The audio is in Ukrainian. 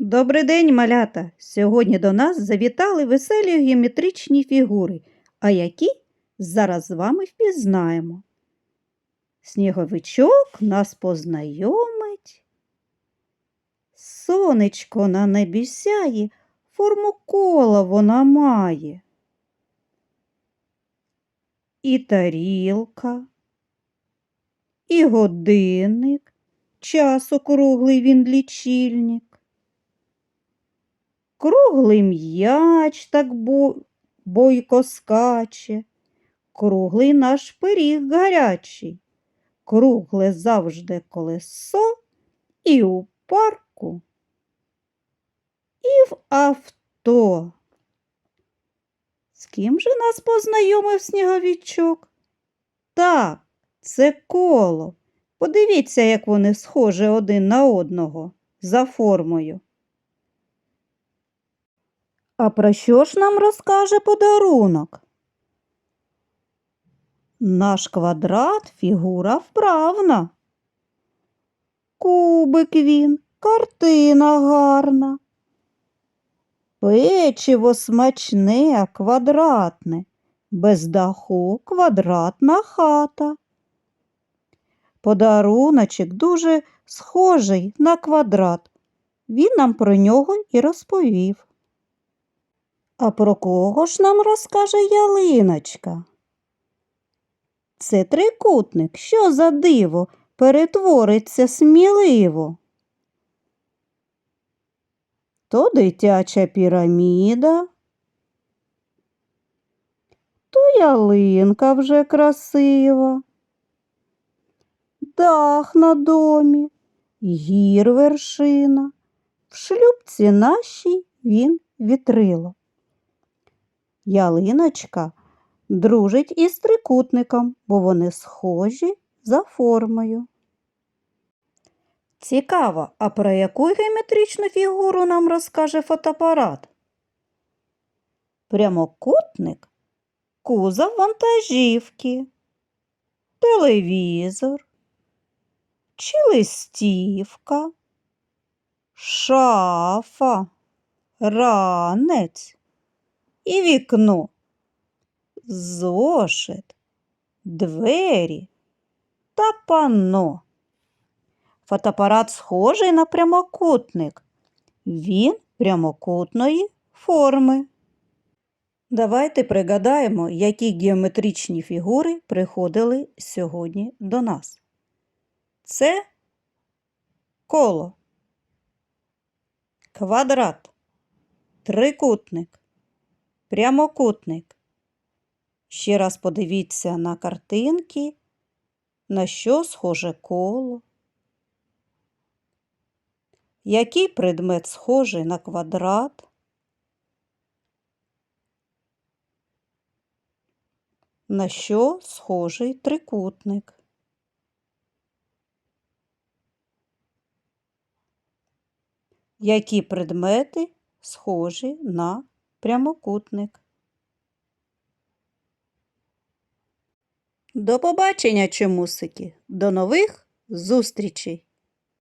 Добрий день, малята! Сьогодні до нас завітали веселі геометричні фігури, а які зараз з вами впізнаємо. Сніговичок нас познайомить. Сонечко на небі сяє, форму кола вона має. І тарілка, і годинник, час округлий він лічильник. Круглий м'яч так бо... бойко скаче, круглий наш пиріг гарячий, кругле завжди колесо і у парку, і в авто. З ким же нас познайомив сніговічок? Так, це коло. Подивіться, як вони схожі один на одного за формою. А про що ж нам розкаже подарунок? Наш квадрат фігура вправна. Кубик він, картина гарна. Печиво смачне, квадратне, без даху квадратна хата. Подаруночок дуже схожий на квадрат. Він нам про нього і розповів. А про кого ж нам розкаже ялиночка? Це трикутник, що за диво перетвориться сміливо. То дитяча піраміда, то ялинка вже красива, дах на домі, гір вершина, в шлюбці нашій він вітрило. Ялиночка дружить із трикутником, бо вони схожі за формою. Цікаво, а про яку геометричну фігуру нам розкаже фотоапарат? Прямокутник, кузов вантажівки, телевізор, чи листівка, шафа, ранець і вікно, зошит, двері та панно. Фотоапарат схожий на прямокутник. Він прямокутної форми. Давайте пригадаємо, які геометричні фігури приходили сьогодні до нас. Це коло, квадрат, трикутник, прямокутник. Ще раз подивіться на картинки, на що схоже коло. Який предмет схожий на квадрат? На що схожий трикутник? Які предмети схожі на прямокутник? До побачення, чомусики! До нових зустрічей!